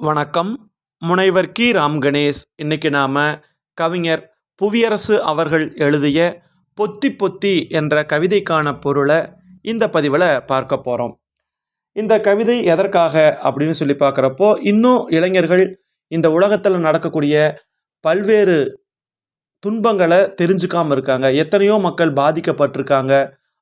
வணக்கம். முனைவர் கி. ராம் கணேஷ். இன்னைக்கு நாம் கவிஞர் புவியரசு அவர்கள் எழுதிய பொத்தி பொத்தி என்ற கவிதைக்கான பொருளை இந்த பதிவில் பார்க்க போகிறோம் இந்த கவிதை எதற்காக அப்படின்னு சொல்லி பார்க்குறப்போ இன்னும் இளைஞர்கள் இந்த உலகத்தில் நடக்கக்கூடிய பல்வேறு துன்பங்களை தெரிஞ்சுக்காமல் இருக்காங்க. எத்தனையோ மக்கள் பாதிக்கப்பட்டிருக்காங்க.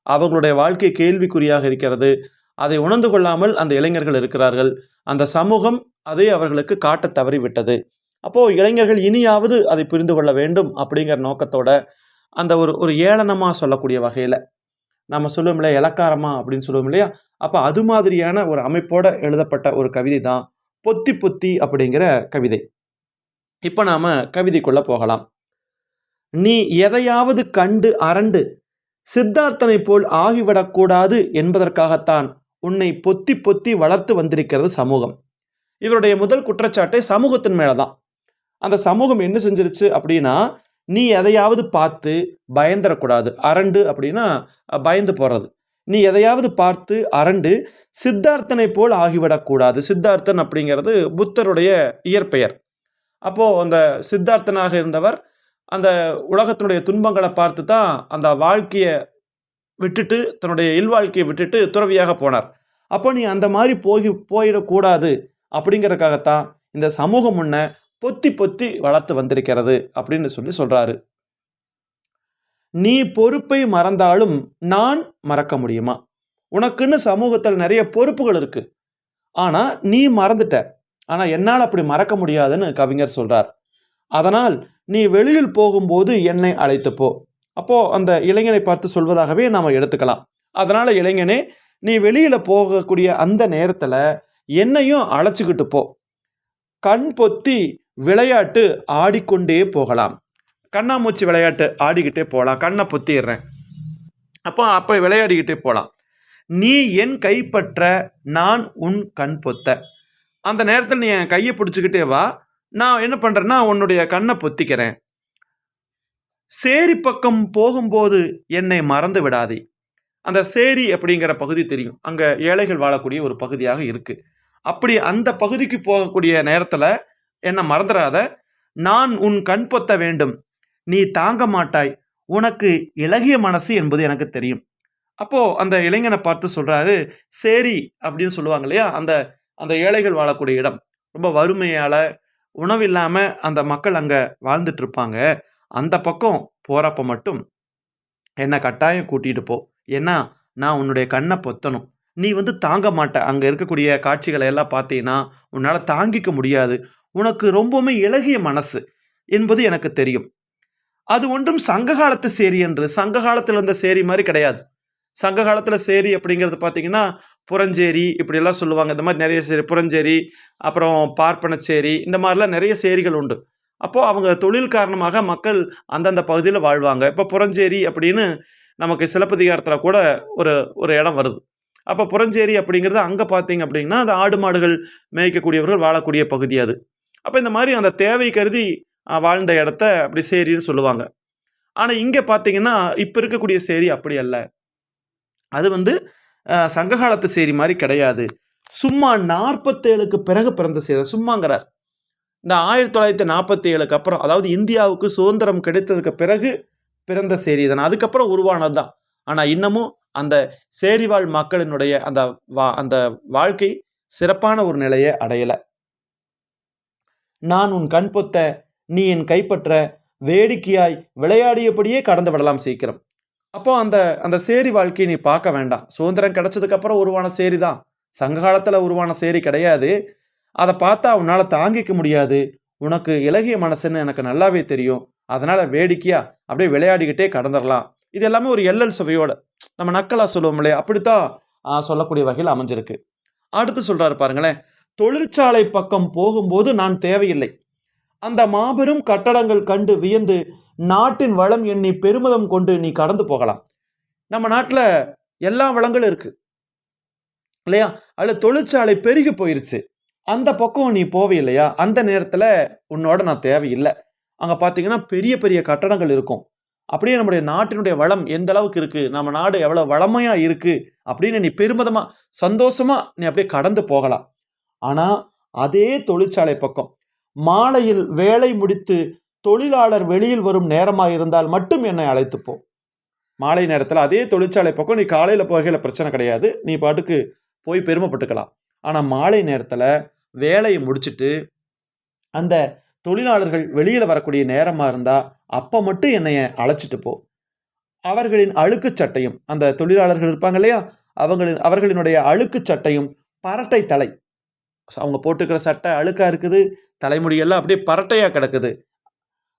அவங்களுடைய வாழ்க்கை கேள்விக்குறியாக இருக்கிறது. அதை உணர்ந்து கொள்ளாமல் அந்த இளைஞர்கள் இருக்கிறார்கள். அந்த சமூகம் அதை அவர்களுக்கு காட்டத் தவறிவிட்டது. அப்போது இளைஞர்கள் இனியாவது அதை புரிந்து கொள்ள வேண்டும் அப்படிங்கிற நோக்கத்தோட அந்த ஒரு ஒரு ஏளனமாக சொல்லக்கூடிய வகையில் நம்ம சொல்லுவோம் இல்லையா? இலக்காரமா அப்படின்னு சொல்லுவோம் இல்லையா? அப்போ அது மாதிரியான ஒரு அமைப்போட எழுதப்பட்ட ஒரு கவிதை தான் பொத்தி பொத்தி அப்படிங்கிற கவிதை. இப்போ நாம் கவிதைக்குள்ளே போகலாம். நீ எதையாவது கண்டு அரண்டு சித்தார்த்தனை போல் ஆகிவிடக்கூடாது என்பதற்காகத்தான் உன்னை பொத்தி பொத்தி வளர்த்து வந்திருக்கிறது சமூகம். இவருடைய முதல் குற்றச்சாட்டை சமூகத்தின் மேலே தான் அந்த சமூகம் என்ன செஞ்சிருச்சு அப்படின்னா நீ எதையாவது பார்த்து பயந்துடக்கூடாது அரண்டு அப்படின்னா பயந்து போகிறது நீ எதையாவது பார்த்து அரண்டு சித்தார்த்தனை போல் ஆகிவிடக்கூடாது. சித்தார்த்தன் அப்படிங்கிறது புத்தருடைய இயற்பெயர். அப்போது அந்த சித்தார்த்தனாக இருந்தவர் அந்த உலகத்தினுடைய துன்பங்களை பார்த்து தான் அந்த வாழ்க்கையை விட்டுட்டு தன்னுடைய இல்வாழ்க்கையை விட்டுட்டு துறவியாக போனார். அப்போ நீ அந்த மாதிரி போய் போயிடக்கூடாது அப்படிங்கிறதுக்காகத்தான் இந்த சமூகம் முன்ன பொத்தி பொத்தி வளர்த்து வந்திருக்கிறது அப்படின்னு சொல்லி சொல்கிறாரு நீ பொறுப்பை மறந்தாலும் நான் மறக்க முடியுமா? உனக்குன்னு சமூகத்தில் நிறைய பொறுப்புகள் இருக்குது ஆனால் நீ மறந்துட்ட. ஆனால் என்னால் அப்படி மறக்க முடியாதுன்னு கவிஞர் சொல்கிறார் அதனால் நீ வெளியில் போகும்போது என்னை அழைத்து அப்போது அப்போ அந்த இளைஞனை பார்த்து சொல்வதாகவே நாம் எடுத்துக்கலாம். அதனால் இளைஞனே நீ வெளியில் போகக்கூடிய அந்த நேரத்தில் என்னையும் அழைச்சிக்கிட்டு போ. கண் பொத்தி விளையாட்டு ஆடிக்கொண்டே போகலாம். கண்ணாமூச்சி விளையாட்டு ஆடிக்கிட்டே போகலாம். கண்ணை பொத்திடுறேன். அப்போ அப்போ விளையாடிக்கிட்டே போகலாம். நீ என் கைப்பற்ற நான் உன் கண் பொத்த. அந்த நேரத்தில் நீ என் கையை பிடிச்சிக்கிட்டே வா. நான் என்ன பண்ணுறேன்னா உன்னுடைய கண்ணை பொத்திக்கிறேன். சேரி பக்கம் போகும்போது என்னை மறந்து விடாதே. அந்த சேரி அப்படிங்கிற பகுதி தெரியும். அங்கே ஏழைகள் வாழக்கூடிய ஒரு பகுதியாக இருக்குது அப்படி அந்த பகுதிக்கு போகக்கூடிய நேரத்தில் என்னை மறந்துடாத நான் உன் கண் பொத்த வேண்டும். நீ தாங்க மாட்டாய். உனக்கு இளகிய மனசு என்பது எனக்கு தெரியும். அப்போது அந்த இளைஞனை பார்த்து சொல்கிறாரு சேரி அப்படின்னு சொல்லுவாங்க இல்லையா? அந்த அந்த ஏழைகள் வாழக்கூடிய இடம். ரொம்ப வறுமையால் உணவு இல்லாமல் அந்த மக்கள் அங்கே வாழ்ந்துட்டு இருப்பாங்க. அந்த பக்கம் போகிறப்ப மட்டும் என்னை கட்டாயம் கூட்டிகிட்டு போ. ஏன்னா நான் உன்னுடைய கண்ணை பொத்தணும். நீ வந்து தாங்க மாட்ட. அங்கே இருக்கக்கூடிய காட்சிகளை எல்லாம் பார்த்தீங்கன்னா உன்னால் தாங்கிக்க முடியாது. உனக்கு ரொம்பவுமே இளகிய மனசு என்பது எனக்கு தெரியும். அது ஒன்றும் சங்க காலத்து சேரி என்று சங்க காலத்தில் இருந்த சேரி மாதிரி கிடையாது. சங்க காலத்தில் சேரி அப்படிங்கிறது பார்த்தீங்கன்னா புறஞ்சேரி இப்படியெல்லாம் சொல்லுவாங்க. இந்த மாதிரி நிறைய சேரி புறஞ்சேரி அப்புறம் பார்ப்பனச்சேரி இந்த மாதிரிலாம் நிறைய சேரிகள் உண்டு. அப்போது அவங்க தொழில் காரணமாக மக்கள் அந்தந்த பகுதியில் வாழ்வாங்க. இப்போ புறஞ்சேரி அப்படின்னு நமக்கு சிலப்பதிகாரத்தில் கூட ஒரு ஒரு இடம் வருது. அப்போ புறஞ்சேரி அப்படிங்கிறது அங்கே பார்த்தீங்க அப்படின்னா அந்த ஆடு மாடுகள் மேய்க்கக்கூடியவர்கள் வாழக்கூடிய பகுதி அது. அப்போ இந்த மாதிரி அந்த தேவை கருதி வாழ்ந்த இடத்த அப்படி சேரின்னு சொல்லுவாங்க. ஆனால் இங்கே பார்த்தீங்கன்னா இப்போ இருக்கக்கூடிய சேரி அப்படி அல்ல. அது வந்து சங்ககாலத்து சேரி மாதிரி கிடையாது. சும்மா நாற்பத்தேழுக்கு பிறகு பிறந்த சேரி சும்மாங்கிறார். இந்த ஆயிரத்தி தொள்ளாயிரத்தி நாற்பத்தி ஏழுக்கு அப்புறம் அதாவது இந்தியாவுக்கு சுதந்திரம் கிடைத்ததுக்கு பிறகு பிறந்த சேரி தான் அதுக்கப்புறம் உருவானது தான். ஆனால் இன்னமும் அந்த சேரிவாழ் மக்களினுடைய அந்த வா அந்த வாழ்க்கை சிறப்பான ஒரு நிலையை அடையலை. நான் உன் கண் பொத்த நீ என் கைப்பற்ற வேடிக்கையாய் விளையாடியபடியே கடந்து விடலாம் சீக்கிரம். அப்போ அந்த அந்த சேரி வாழ்க்கையை நீ பார்க்க வேண்டாம். சுதந்திரம் கிடைச்சதுக்கப்புறம் உருவான சேரி தான். சங்க காலத்தில் உருவான சேரி கிடையாது. அதை பார்த்தா உன்னால் தாங்கிக்க முடியாது. உனக்கு இலகிய மனசுன்னு எனக்கு நல்லாவே தெரியும். அதனால் வேடிக்கையாக அப்படியே விளையாடிக்கிட்டே கடந்துடலாம் இது எல்லாமே ஒரு எல்லல் சுவையோட. நம்ம நக்கலா சொல்லுவோம் இல்லையா அப்படித்தான் சொல்லக்கூடிய வகையில் அமைஞ்சிருக்கு. அடுத்து சொல்கிறாரு பாருங்களேன். தொழிற்சாலை பக்கம் போகும்போது நான் தேவையில்லை. அந்த மாபெரும் கட்டடங்கள் கண்டு வியந்து நாட்டின் வளம் எண்ணி பெருமிதம் கொண்டு நீ கடந்து போகலாம். நம்ம நாட்டில் எல்லா வளங்களும் இருக்குது இல்லையா? அதில் தொழிற்சாலை பெருகி போயிருச்சு. அந்த பக்கம் நீ போவே இல்லையா அந்த நேரத்தில் உன்னோட நான் தேவையில்லை. அங்கே பார்த்தீங்கன்னா பெரிய பெரிய கட்டடங்கள் இருக்கும். அப்படியே நம்முடைய நாட்டினுடைய வளம் எந்த அளவுக்கு இருக்குது நம்ம நாடு எவ்வளோ வளமையாக இருக்குது அப்படின்னு நீ பெருமிதமாக சந்தோஷமாக நீ அப்படியே கடந்து போகலாம். ஆனால் அதே தொழிற்சாலை பக்கம். மாலையில் வேலை முடித்து தொழிலாளர் வெளியில் வரும் நேரமாக இருந்தால் மட்டும் என்னை அழைத்துப்போம் மாலை நேரத்தில் அதே தொழிற்சாலை பக்கம் நீ காலையில் போகையில் பிரச்சனை கிடையாது. நீ பாட்டுக்கு போய் பெருமைப்பட்டுக்கலாம். ஆனால் மாலை நேரத்தில் வேலையை முடிச்சிட்டு அந்த தொழிலாளர்கள் வெளியில் வரக்கூடிய நேரமாக இருந்தால் அப்போ மட்டும் என்னைய அழைச்சிட்டு போ. அவர்களின் அழுக்கு சட்டையும் அந்த தொழிலாளர்கள் இருப்பாங்க இல்லையா? அவங்களின் அவர்களினுடைய அழுக்கு சட்டையும் பரட்டை தலை. அவங்க போட்டுக்கிற சட்டை அழுக்காக இருக்குது தலைமுடியெல்லாம் அப்படியே பரட்டையாக கிடக்குது.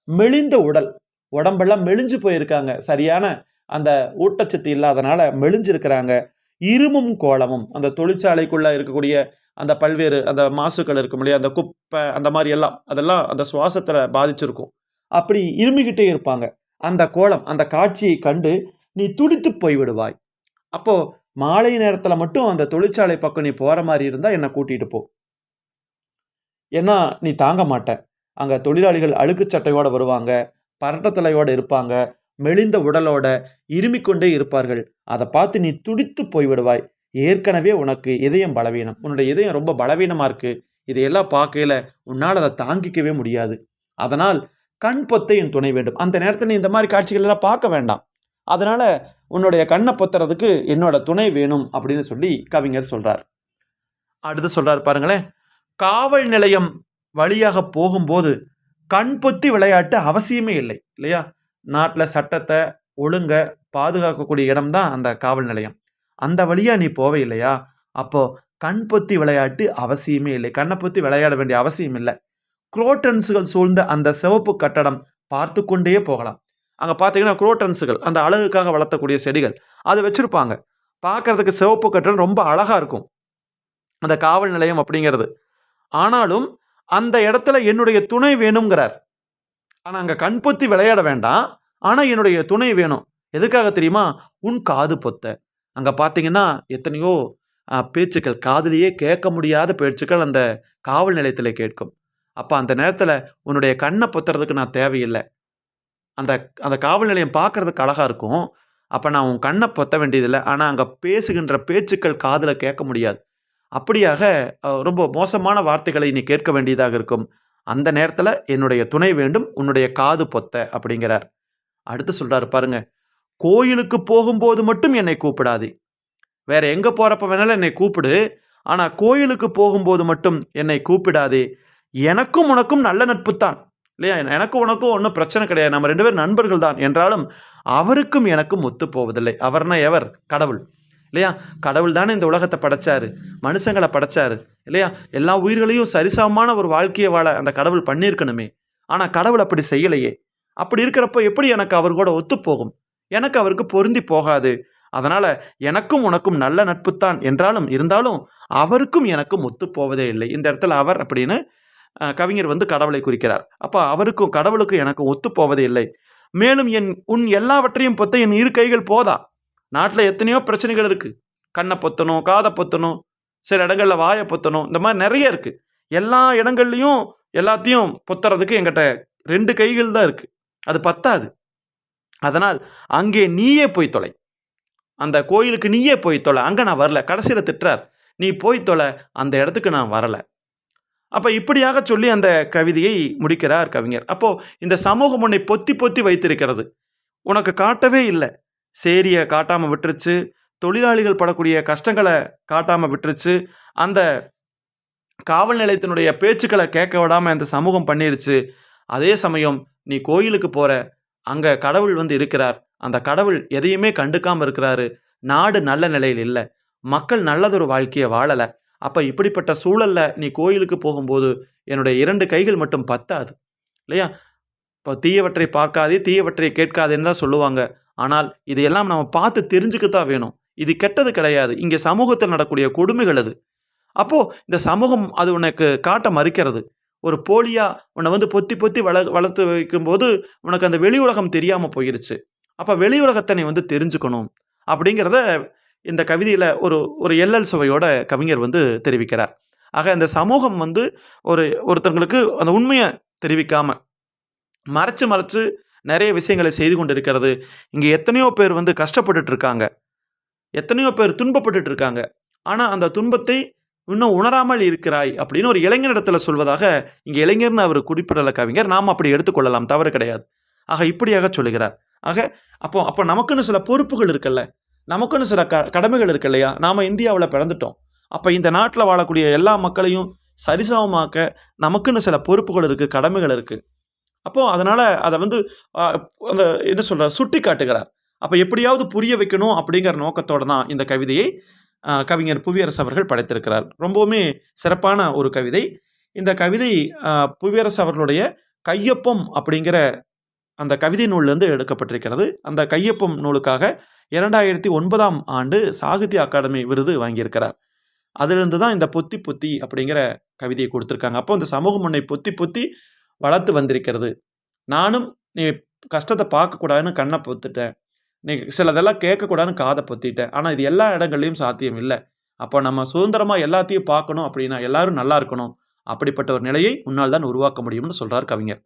மெலிந்த உடல். உடம்பெல்லாம் மெலிஞ்சு போயிருக்காங்க. சரியான அந்த ஊட்டச்சத்து இல்லாதனால மெலிஞ்சிருக்கிறாங்க. இருமும் கோலமும் அந்த தொழிற்சாலைக்குள்ளே இருக்கக்கூடிய அந்த பல்வேறு அந்த மாசுக்கள் இருக்கும் இல்லையா? அந்த குப்பை அந்த மாதிரி எல்லாம் அதெல்லாம் அந்த சுவாசத்தில் பாதிச்சிருக்கும். அப்படி இருமிக்கிட்டே இருப்பாங்க. அந்த கோலம் அந்த காட்சியை கண்டு நீ துடித்து போய் விடுவாய் மாலை நேரத்தில் மட்டும் அந்த தொழிற்சாலை பக்கம் நீ போகிற மாதிரி இருந்தால் என்னை கூட்டிகிட்டு போ. ஏன்னா நீ தாங்க மாட்ட. அங்கே தொழிலாளிகள் அழுக்கு சட்டையோடு வருவாங்க பரட்டத்தலையோடு இருப்பாங்க மெலிந்த உடலோட இருமிக்கொண்டே இருப்பார்கள். அதை பார்த்து நீ துடித்து போய்விடுவாய். ஏற்கனவே உனக்கு இதயம் பலவீனம். உன்னுடைய இதயம் ரொம்ப பலவீனமாக இருக்குது இதையெல்லாம் பார்க்கையில உன்னால் அதை தாங்கிக்கவே முடியாது. அதனால் கண் பொத்தை என் துணை வேண்டும். அந்த நேரத்தில் நீ இந்த மாதிரி காட்சிகள் எல்லாம் பார்க்க வேண்டாம். அதனால் உன்னுடைய கண்ணை பொத்துறதுக்கு என்னோட துணை வேணும் அப்படின்னு சொல்லி கவிஞர் சொல்கிறார் அடுத்து சொல்கிறார் பாருங்களேன். காவல் நிலையம் வழியாக போகும்போது கண் பொத்தி விளையாட்டு அவசியமே இல்லை இல்லையா? நாட்டில் சட்டத்தை ஒழுங்க பாதுகாக்கக்கூடிய இடம்தான் அந்த காவல் நிலையம். அந்த வழியாக நீ போவே இல்லையா அப்போது கண் பொத்தி விளையாட்டு அவசியமே இல்லை. கண்ணை பொத்தி விளையாட வேண்டிய அவசியம் இல்லை. குரோட்டன்ஸுகள் சூழ்ந்த அந்த சிவப்பு கட்டடம் பார்த்து கொண்டே போகலாம். அங்கே பார்த்தீங்கன்னா குரோட்டன்ஸுகள் அந்த அழகுக்காக வளர்த்தக்கூடிய செடிகள் அதை வச்சுருப்பாங்க. பார்க்கறதுக்கு சிவப்பு கட்டடம் ரொம்ப அழகாக இருக்கும். அந்த காவல் நிலையம் அப்படிங்கிறது. ஆனாலும் அந்த இடத்துல என்னுடைய துணை வேணுங்கிறார் ஆனால் அங்கே கண் பொத்தி விளையாட வேண்டாம். ஆனால் என்னுடைய துணை வேணும். எதுக்காக தெரியுமா? உன் காது பொத்த. அங்கே பார்த்தீங்கன்னா எத்தனையோ பேச்சுக்கள் காதுலேயே கேட்க முடியாத பேச்சுக்கள் அந்த காவல் நிலையத்தில் கேட்கும். அப்போ அந்த நேரத்தில் உன்னுடைய கண்ணை பொத்துறதுக்கு நான் தேவையில்லை. அந்த அந்த காவல் நிலையம் பார்க்கறதுக்கு அழகாக இருக்கும். அப்போ நான் உன் கண்ணை பொத்த வேண்டியதில்லை. ஆனால் அங்கே பேசுகின்ற பேச்சுக்கள் காதில் கேட்க முடியாது. அப்படியாக ரொம்ப மோசமான வார்த்தைகளை நீ கேட்க வேண்டியதாக இருக்கும். அந்த நேரத்தில் என்னுடைய துணை வேண்டும். உன்னுடைய காது பொத்த அப்படிங்கிறார். அடுத்து சொல்கிறார் பாருங்கள் கோயிலுக்கு போகும்போது மட்டும் என்னை கூப்பிடாதே. வேற எங்கே போகிறப்ப வேணாலும் என்னை கூப்பிடு. ஆனால் கோயிலுக்கு போகும்போது மட்டும் என்னை கூப்பிடாதே. எனக்கும் உனக்கும் நல்ல நட்பு தான் இல்லையா? எனக்கும் உனக்கும் ஒன்றும் பிரச்சனை கிடையாது. நம்ம ரெண்டு பேரும் நண்பர்கள் தான். என்றாலும் அவருக்கும் எனக்கும் ஒத்து போவதில்லை. அவர்னா எவர்? கடவுள். இல்லையா? கடவுள் தானே இந்த உலகத்தை படைச்சாரு. மனுஷங்களை படைச்சாரு. இல்லையா? எல்லா உயிர்களையும் சரிசமமான ஒரு வாழ்க்கையை வாழ அந்த கடவுள் பண்ணியிருக்கணுமே. ஆனால் கடவுள் அப்படி செய்யலையே. அப்படி இருக்கிறப்போ எப்படி எனக்கு அவர் கூட ஒத்துப்போகும் எனக்கு அவருக்கு பொருந்தி போகாது. அதனால் எனக்கும் உனக்கும் நல்ல நட்புத்தான் என்றாலும் இருந்தாலும் அவருக்கும் எனக்கும் ஒத்து போவதே இல்லை. இந்த இடத்துல அவர் அப்படின்னு கவிஞர் வந்து கடவுளை குறிக்கிறார். அப்போ அவருக்கும் கடவுளுக்கும் எனக்கும் ஒத்து போவதே இல்லை. மேலும் என் உன் எல்லாவற்றையும் பொத்த என் இரு கைகள் போதா? நாட்டில் எத்தனையோ பிரச்சனைகள் இருக்குது கண்ணை பொத்தணும் காதை பொத்தணும் சில இடங்களில் வாயை பொத்தணும் இந்த மாதிரி நிறைய இருக்குது எல்லா இடங்கள்லையும் எல்லாத்தையும் பொத்துறதுக்கு எங்கிட்ட ரெண்டு கைகள் தான் இருக்குது அது பத்தாது. அதனால் அங்கே நீயே போய் தொலை. அந்த கோயிலுக்கு நீயே போய் தொலை. அங்கே நான் வரல. கடைசியில் திட்டுறார். நீ போய் தொலை. அந்த இடத்துக்கு நான் வரலை. அப்போ இப்படியாக சொல்லி அந்த கவிதையை முடிக்கிறார் கவிஞர். அப்போது இந்த சமூகம் உன்னை பொத்தி பொத்தி வைத்திருக்கிறது. உனக்கு காட்டவே இல்லை. சேரியை காட்டாமல் விட்டுருச்சு. தொழிலாளிகள் படக்கூடிய கஷ்டங்களை காட்டாமல் விட்டுருச்சு. அந்த காவல் நிலையத்தினுடைய பேச்சுக்களை கேட்க விடாமல் அந்த சமூகம் பண்ணிருச்சு. அதே சமயம் நீ கோயிலுக்கு போகிற அங்கே கடவுள் வந்து இருக்கிறார். அந்த கடவுள் எதையுமே கண்டுக்காமல் இருக்கிறாரு. நாடு நல்ல நிலையில் இல்லை. மக்கள் நல்லதொரு வாழ்க்கையை வாழலை. அப்போ இப்படிப்பட்ட சூழலில் நீ கோயிலுக்கு போகும்போது என்னுடைய இரண்டு கைகள் மட்டும் பத்தாது. இல்லையா? இப்போ தீயவற்றை பார்க்காதே தீயவற்றை கேட்காதேன்னு தான் சொல்லுவாங்க. ஆனால் இதையெல்லாம் நம்ம பார்த்து தெரிஞ்சுக்க தான் வேணும். இது கெட்டது கிடையாது. இங்கே சமூகத்தில் நடக்கூடிய கொடுமைகள் அது. அப்போது இந்த சமூகம் அது உனக்கு காட்ட மறுக்கிறது. ஒரு போலியாக உன்னை வந்து பொத்தி பொத்தி வள வளர்த்து வைக்கும்போது உனக்கு அந்த வெளி உலகம் தெரியாமல் போயிருச்சு. அப்போ வெளி உலகத்தை நீ வந்து தெரிஞ்சுக்கணும் அப்படிங்கிறத இந்த கவிதையில் ஒரு ஒரு எல்எல் சுவையோட கவிஞர் வந்து தெரிவிக்கிறார். ஆக இந்த சமூகம் வந்து ஒரு ஒருத்தங்களுக்கு அந்த உண்மையை தெரிவிக்காமல் மறைச்சு மறைச்சு நிறைய விஷயங்களை செய்து கொண்டு இருக்கிறது இங்கே எத்தனையோ பேர் வந்து கஷ்டப்பட்டுட்டு இருக்காங்க. எத்தனையோ பேர் துன்பப்பட்டுட்டு இருக்காங்க. ஆனால் அந்த துன்பத்தை இன்னும் உணராமல் இருக்கிறாய் அப்படின்னு ஒரு இளைஞரிடத்துல சொல்வதாக இங்கே இளைஞர்னு அவர் குறிப்பிடல கவிஞர். நாம் அப்படி எடுத்துக்கொள்ளலாம் தவறு கிடையாது. ஆக இப்படியாக சொல்லுகிறார். ஆக அப்போ அப்போ நமக்குன்னு சில பொறுப்புகள் இருக்குல்ல? நமக்குன்னு சில க கடமைகள் இருக்கு இல்லையா? நாம் இந்தியாவில் பிறந்துட்டோம். அப்போ இந்த நாட்டில் வாழக்கூடிய எல்லா மக்களையும் சரிசமமாக்க நமக்குன்னு சில பொறுப்புகள் இருக்குது கடமைகள் இருக்குது அப்போது அதனால் அதை வந்து அந்த என்ன சொல்கிற சுட்டி காட்டுகிறார் அப்போ எப்படியாவது புரிய வைக்கணும் அப்படிங்கிற நோக்கத்தோடு தான் இந்த கவிதையை கவிஞர் புவியரசு அவர்கள் படைத்திருக்கிறார். ரொம்பவுமே சிறப்பான ஒரு கவிதை. இந்த கவிதை புவியரசு அவர்களுடைய கையொப்பம் அப்படிங்கிற அந்த கவிதை நூல்லேருந்து எடுக்கப்பட்டிருக்கிறது. அந்த கையொப்பம் நூலுக்காக இரண்டாயிரத்தி ஒன்பதாம் ஆண்டு சாகித்ய அகாடமி விருது வாங்கியிருக்கிறார். அதிலிருந்து தான் இந்த பொத்தி பொத்தி அப்படிங்கிற கவிதையை கொடுத்துருக்காங்க. அப்போ இந்த சமூகம் உன்னை பொத்தி பொத்தி வளர்த்து வந்திருக்கிறது. நானும் நீ கஷ்டத்தை பார்க்கக்கூடாதுன்னு கண்ணை பொத்துட்டேன். நீ சிலதெல்லாம் கேட்கக்கூடாதுன்னு காதை பொத்திட்டேன். ஆனால் இது எல்லா இடங்கள்லையும் சாத்தியம் இல்லை. அப்போ நம்ம சுதந்திரமாக எல்லாத்தையும் பார்க்கணும் அப்படின்னா எல்லாரும் நல்லா இருக்கணும். அப்படிப்பட்ட ஒரு நிலையை உன்னால் தான் உருவாக்க முடியும்னு சொல்கிறார் கவிஞர்.